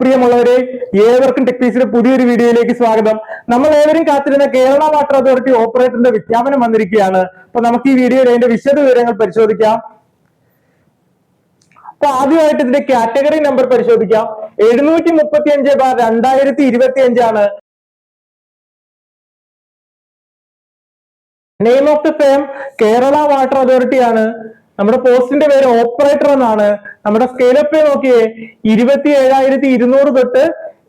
പ്രിയമുള്ളവരെ ഏവർക്കും ടെക്നീസിന്റെ പുതിയൊരു വീഡിയോയിലേക്ക് സ്വാഗതം. നമ്മൾ ഏവരും കാത്തിരുന്ന കേരള വാട്ടർ അതോറിറ്റി ഓപ്പറേറ്ററിന്റെ വിജ്ഞാപനം വന്നിരിക്കുകയാണ്. അപ്പൊ നമുക്ക് ഈ വീഡിയോയിൽ അതിന്റെ വിശദ വിവരങ്ങൾ പരിശോധിക്കാം. അപ്പൊ ആദ്യമായിട്ട് ഇതിന്റെ കാറ്റഗറി നമ്പർ പരിശോധിക്കാം. എഴുന്നൂറ്റി മുപ്പത്തി അഞ്ച് ബാർ രണ്ടായിരത്തി ഇരുപത്തി അഞ്ചാണ് name of the firm Kerala water authority ആണ് നമ്മുടെ പോസ്റ്റിന്റെ പേര് ഓപ്പറേറ്റർ എന്നാണ്. നമ്മുടെ സ്കെയിലപ്പ് നോക്കിയേ ഇരുപത്തി ഏഴായിരത്തി ഇരുന്നൂറ് തൊട്ട്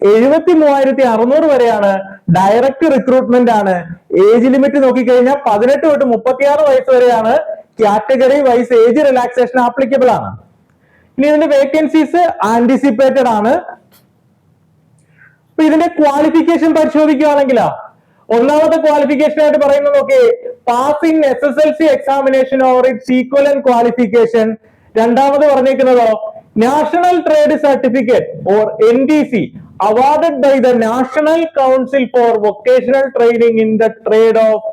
എഴുപത്തി മൂവായിരത്തി അറുന്നൂറ് വരെയാണ് ഡയറക്റ്റ് റിക്രൂട്ട്മെന്റ് ആണ്. ഏജ് ലിമിറ്റ് നോക്കിക്കഴിഞ്ഞാൽ പതിനെട്ട് തൊട്ട് മുപ്പത്തിയാറ് വയസ്സ് വരെയാണ് category wise age relaxation applicable ആണ്. ഇനി ഇതിന്റെ വേക്കൻസീസ് ആന്റിസിപ്പേറ്റഡ് ആണ്. ഇതിന്റെ ക്വാളിഫിക്കേഷൻ പരിശോധിക്കുകയാണെങ്കിലാ ഒന്നാമത്തെ ക്വാളിഫിക്കേഷൻ ആയിട്ട് പറയുന്നത് നോക്കിയേ pass in S S L C examination or its and qualification രണ്ടാമത് പറഞ്ഞിരിക്കുന്നതോ national trade certificate or N D C awarded by the national council for vocational training in the trade of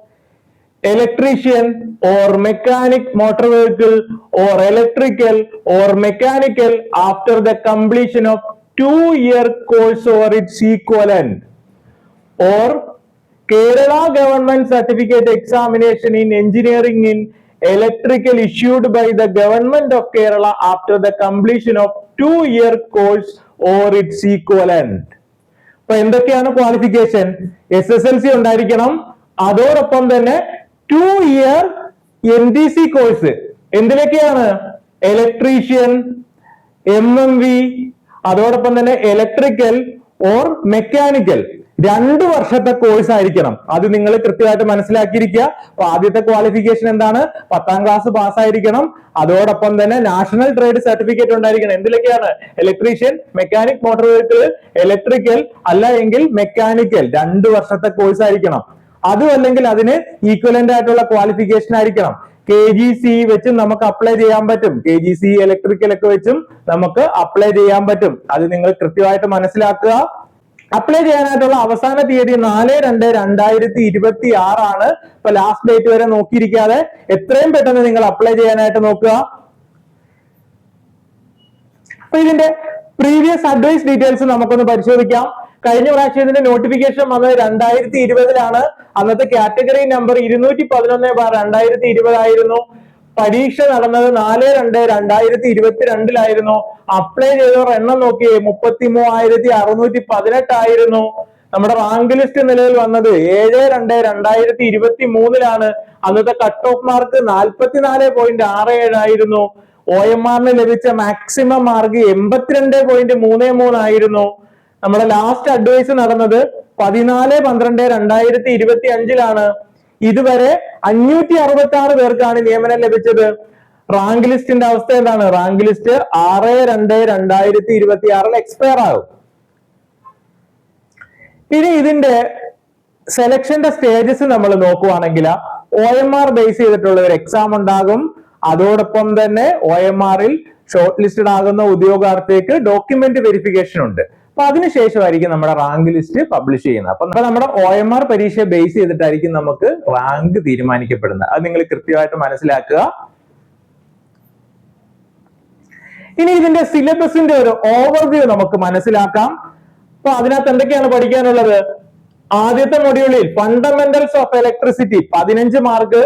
electrician or mechanic motor vehicle or electrical or mechanical after the completion of two year course or its equivalent or Kerala government certificate examination in engineering in electrical issued by the government of Kerala after the completion of two year course or its equivalent അപ്പൊ എന്തൊക്കെയാണ് qualification S S L C ഉണ്ടായിരിക്കണം. അതോടൊപ്പം തന്നെ two year N D C course എന്തിലൊക്കെയാണ് electrician M M V അതോടൊപ്പം തന്നെ electrical or mechanical രണ്ട് വർഷത്തെ course ആയിരിക്കണം. അത് നിങ്ങൾ കൃത്യമായിട്ട് മനസ്സിലാക്കിയിരിക്കുക. അപ്പൊ ആദ്യത്തെ ക്വാളിഫിക്കേഷൻ എന്താണ്? പത്താം ക്ലാസ് പാസ്സായിരിക്കണം അതോടൊപ്പം തന്നെ നാഷണൽ ട്രേഡ് സർട്ടിഫിക്കറ്റ് ഉണ്ടായിരിക്കണം. എന്തിലൊക്കെയാണ്? Electrician mechanic motor vehicle electrical അല്ല എങ്കിൽ മെക്കാനിക്കൽ രണ്ട് വർഷത്തെ കോഴ്സ് ആയിരിക്കണം. അതും അല്ലെങ്കിൽ അതിന് ഈക്വലന്റ് ആയിട്ടുള്ള ക്വാളിഫിക്കേഷൻ ആയിരിക്കണം. കെ ജി സി വെച്ചും നമുക്ക് അപ്ലൈ ചെയ്യാൻ പറ്റും. കെ ജി സി ഇലക്ട്രിക്കൽ ഒക്കെ വെച്ചും നമുക്ക് അപ്ലൈ ചെയ്യാൻ പറ്റും. അത് നിങ്ങൾ കൃത്യമായിട്ട് മനസ്സിലാക്കുക. അപ്ലൈ ചെയ്യാനായിട്ടുള്ള അവസാന തീയതി നാല് രണ്ട് രണ്ടായിരത്തി ഇരുപത്തി ആറാണ്. ഇപ്പൊ ലാസ്റ്റ് ഡേറ്റ് വരെ നോക്കിയിരിക്കാതെ എത്രയും പെട്ടെന്ന് നിങ്ങൾ അപ്ലൈ ചെയ്യാനായിട്ട് നോക്കുക. അപ്പൊ ഇതിന്റെ പ്രീവിയസ് അഡ്വൈസ് ഡീറ്റെയിൽസ് നമുക്കൊന്ന് പരിശോധിക്കാം. കഴിഞ്ഞ പ്രാവശ്യം ഇതിന്റെ നോട്ടിഫിക്കേഷൻ വന്നത് രണ്ടായിരത്തി ഇരുപതിലാണ്. അന്നത്തെ കാറ്റഗറി നമ്പർ ഇരുന്നൂറ്റി പതിനൊന്ന് ബാർ രണ്ടായിരത്തി ഇരുപതായിരുന്നു പരീക്ഷ നടന്നത് നാല് രണ്ട് രണ്ടായിരത്തി ഇരുപത്തിരണ്ടിലായിരുന്നു. അപ്ലൈ ചെയ്തവർ എണ്ണം നോക്കിയേ മുപ്പത്തി മൂവായിരത്തി അറുന്നൂറ്റി പതിനെട്ടായിരുന്നു. നമ്മുടെ റാങ്ക് ലിസ്റ്റ് നിലയിൽ വന്നത് ഏഴ് രണ്ട് രണ്ടായിരത്തി ഇരുപത്തി മൂന്നിലാണ് അന്നത്തെ കട്ട് ഓഫ് മാർക്ക് നാൽപ്പത്തിനാല് പോയിന്റ് ആറ് ഏഴായിരുന്നു ഒ എം ആറിന് ലഭിച്ച മാക്സിമം മാർക്ക് എൺപത്തിരണ്ട് പോയിന്റ് മൂന്ന് മൂന്നായിരുന്നു നമ്മുടെ ലാസ്റ്റ് അഡ്വൈസ് നടന്നത് പതിനാല് പന്ത്രണ്ട് രണ്ടായിരത്തി ഇരുപത്തി അഞ്ചിലാണ് ഇതുവരെ അഞ്ഞൂറ്റി അറുപത്തി ആറ് പേർക്കാണ് നിയമനം ലഭിച്ചത്. റാങ്ക് ലിസ്റ്റിന്റെ അവസ്ഥ എന്താണ്? റാങ്ക് ലിസ്റ്റ് ആറ് രണ്ട് രണ്ടായിരത്തി ഇരുപത്തി ആറിൽ എക്സ്പയർ ആകും. ഇനി ഇതിന്റെ സെലക്ഷന്റെ സ്റ്റേജസ് നമ്മൾ നോക്കുവാണെങ്കിൽ ഒ എം ആർ ബേസ് ചെയ്തിട്ടുള്ള ഒരു എക്സാം ഉണ്ടാകും. അതോടൊപ്പം തന്നെ ഒ എം ആറിൽ ഷോർട്ട് ലിസ്റ്റഡ് ആകുന്ന ഉദ്യോഗാർത്ഥിക്ക് ഡോക്യുമെന്റ് വെരിഫിക്കേഷൻ ഉണ്ട്. അപ്പൊ അതിനുശേഷമായിരിക്കും നമ്മുടെ റാങ്ക് ലിസ്റ്റ് പബ്ലിഷ് ചെയ്യുന്നത്. അപ്പൊ നമ്മുടെ ഒ എം ആർ പരീക്ഷയെ ബേസ് ചെയ്തിട്ടായിരിക്കും നമുക്ക് റാങ്ക് തീരുമാനിക്കപ്പെടുന്നത്. അത് നിങ്ങൾ കൃത്യമായിട്ട് മനസ്സിലാക്കുക. ഇനി ഇതിന്റെ സിലബസിന്റെ ഒരു ഓവർവ്യൂ നമുക്ക് മനസ്സിലാക്കാം. അപ്പൊ അതിനകത്ത് എന്തൊക്കെയാണ് പഠിക്കാനുള്ളത്? ആദ്യത്തെ മൊഡ്യൂളിൽ ഫണ്ടമെന്റൽസ് ഓഫ് ഇലക്ട്രിസിറ്റി പതിനഞ്ച് മാർക്ക്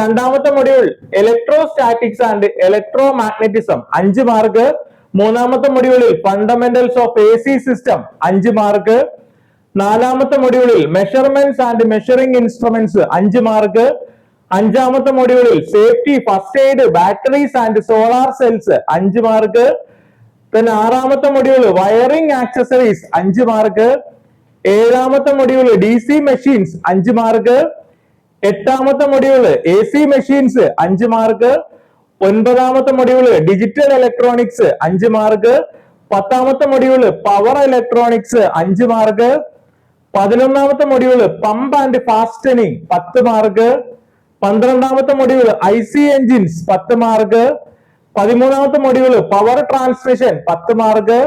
രണ്ടാമത്തെ module electrostatics and electromagnetism അഞ്ച് മാർക്ക് മൂന്നാമത്തെ മൊഡ്യൂളിൽ fundamentals of A C system അഞ്ച് മാർക്ക് നാലാമത്തെ മൊഡ്യൂളിൽ മെഷർമെന്റ്സ് ആൻഡ് മെഷറിംഗ് ഇൻസ്ട്രുമെന്റ്സ് അഞ്ച് മാർക്ക് അഞ്ചാമത്തെ മൊഡ്യൂളിൽ safety first aid batteries and solar cells അഞ്ച് മാർക്ക് പിന്നെ ആറാമത്തെ മൊഡ്യൂൾ വയറിംഗ് ആക്സസറീസ് അഞ്ച് മാർക്ക് ഏഴാമത്തെ മൊഡ്യൂൾ ഡി സി മെഷീൻസ് അഞ്ച് മാർക്ക് എട്ടാമത്തെ മൊഡ്യൂൾ എ സി മെഷീൻസ് അഞ്ച് മാർക്ക് ഒൻപതാമത്തെ മൊഡ്യൂൾ ഡിജിറ്റൽ ഇലക്ട്രോണിക്സ് അഞ്ച് മാർക്ക് പത്താമത്തെ മൊഡ്യൂൾ പവർ ഇലക്ട്രോണിക്സ് അഞ്ച് മാർക്ക് പതിനൊന്നാമത്തെ മൊഡ്യൂൾ പമ്പ് ആൻഡ് ഫാസ്റ്റനിങ് പത്ത് മാർക്ക് പന്ത്രണ്ടാമത്തെ മൊഡ്യൂൾ ഐ സി എഞ്ചിൻസ് പത്ത് മാർക്ക് പതിമൂന്നാമത്തെ മൊഡ്യൂൾ പവർ ട്രാൻസ്മിഷൻ പത്ത് മാർക്ക്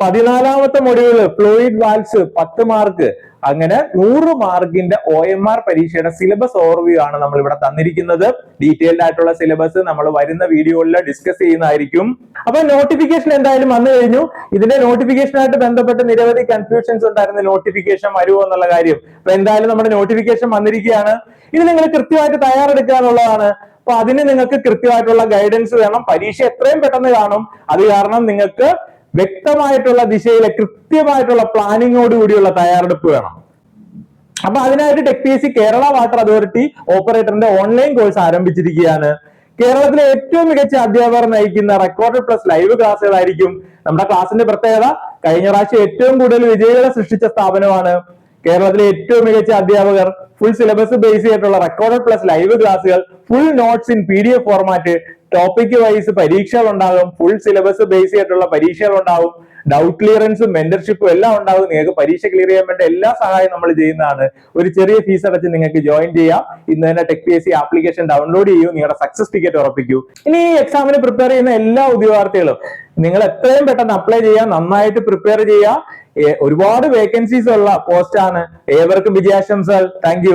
പതിനാലാമത്തെ മൊഡ്യൂൾ ഫ്ലൂയിഡ് വാൽസ് പത്ത് മാർക്ക് അങ്ങനെ നൂറ് മാർക്കിന്റെ ഒ എം ആർ പരീക്ഷയുടെ സിലബസ് ഓവർവ്യൂ ആണ് നമ്മൾ ഇവിടെ തന്നിരിക്കുന്നത്. ഡീറ്റെയിൽഡ് ആയിട്ടുള്ള സിലബസ് നമ്മൾ വരുന്ന വീഡിയോകളിൽ ഡിസ്കസ് ചെയ്യുന്നതായിരിക്കും. അപ്പൊ നോട്ടിഫിക്കേഷൻ എന്തായാലും വന്നു കഴിഞ്ഞു. ഇതിന്റെ നോട്ടിഫിക്കേഷനായിട്ട് ബന്ധപ്പെട്ട് നിരവധി കൺഫ്യൂഷൻസ് ഉണ്ടായിരുന്നു. നോട്ടിഫിക്കേഷൻ വരുമോ എന്നുള്ള കാര്യം. അപ്പൊ എന്തായാലും നമ്മുടെ നോട്ടിഫിക്കേഷൻ വന്നിരിക്കുകയാണ്. ഇത് നിങ്ങൾ കൃത്യമായിട്ട് തയ്യാറെടുക്കാനുള്ളതാണ് അപ്പൊ അതിന് നിങ്ങൾക്ക് കൃത്യമായിട്ടുള്ള ഗൈഡൻസ് വേണം. പരീക്ഷ എത്രയും പെട്ടെന്ന് കാണും. അത് കാരണം നിങ്ങൾക്ക് വ്യക്തമായിട്ടുള്ള ദിശയിലെ കൃത്യമായിട്ടുള്ള പ്ലാനിങ്ങോട് കൂടിയുള്ള തയ്യാറെടുപ്പ് വേണം. അപ്പൊ അതിനായിട്ട് tech P S C Kerala water authority ഓപ്പറേറ്ററിന്റെ online course ആരംഭിച്ചിരിക്കുകയാണ്. കേരളത്തിലെ ഏറ്റവും മികച്ച അധ്യാപകർ നയിക്കുന്ന റെക്കോർഡ് പ്ലസ് ലൈവ് ക്ലാസ്സുകളായിരിക്കും നമ്മുടെ ക്ലാസിന്റെ പ്രത്യേകത കഴിഞ്ഞ പ്രാവശ്യം ഏറ്റവും കൂടുതൽ വിജയികളെ സൃഷ്ടിച്ച സ്ഥാപനമാണ്. കേരളത്തിലെ ഏറ്റവും മികച്ച അധ്യാപകർ ഫുൾ സിലബസ് ബേസ് ചെയ്തിട്ടുള്ള റെക്കോർഡ് പ്ലസ് ലൈവ് ക്ലാസ്സുകൾ full notes in P D F format topic wise പരീക്ഷകൾ ഉണ്ടാകും. ഫുൾ സിലബസ് ബേസ് ചെയ്തിട്ടുള്ള പരീക്ഷകൾ ഉണ്ടാവും ഡൗട്ട് ക്ലിയറൻസും മെന്റർഷിപ്പും എല്ലാം ഉണ്ടാവും നിങ്ങൾക്ക് പരീക്ഷ ക്ലിയർ ചെയ്യാൻ വേണ്ട എല്ലാ സഹായവും നമ്മൾ ചെയ്യുന്നതാണ്. ഒരു ചെറിയ ഫീസ് അടച്ച് നിങ്ങൾക്ക് ജോയിൻ ചെയ്യാം. ഇന്ന് തന്നെ tech P S application download ചെയ്യൂ. നിങ്ങളുടെ സക്സസ് ടിക്കറ്റ് ഉറപ്പിക്കൂ. ഇനി ഈ എക്സാമിന് പ്രിപ്പയർ ചെയ്യുന്ന എല്ലാ ഉദ്യോഗാർത്ഥികളും നിങ്ങൾ എത്രയും പെട്ടെന്ന് അപ്ലൈ ചെയ്യുക. നന്നായിട്ട് പ്രിപ്പയർ ചെയ്യുക. ഒരുപാട് വേക്കൻസീസ് ഉള്ള പോസ്റ്റാണ് ഏവർക്കും വിജയാശംസകൾ. താങ്ക്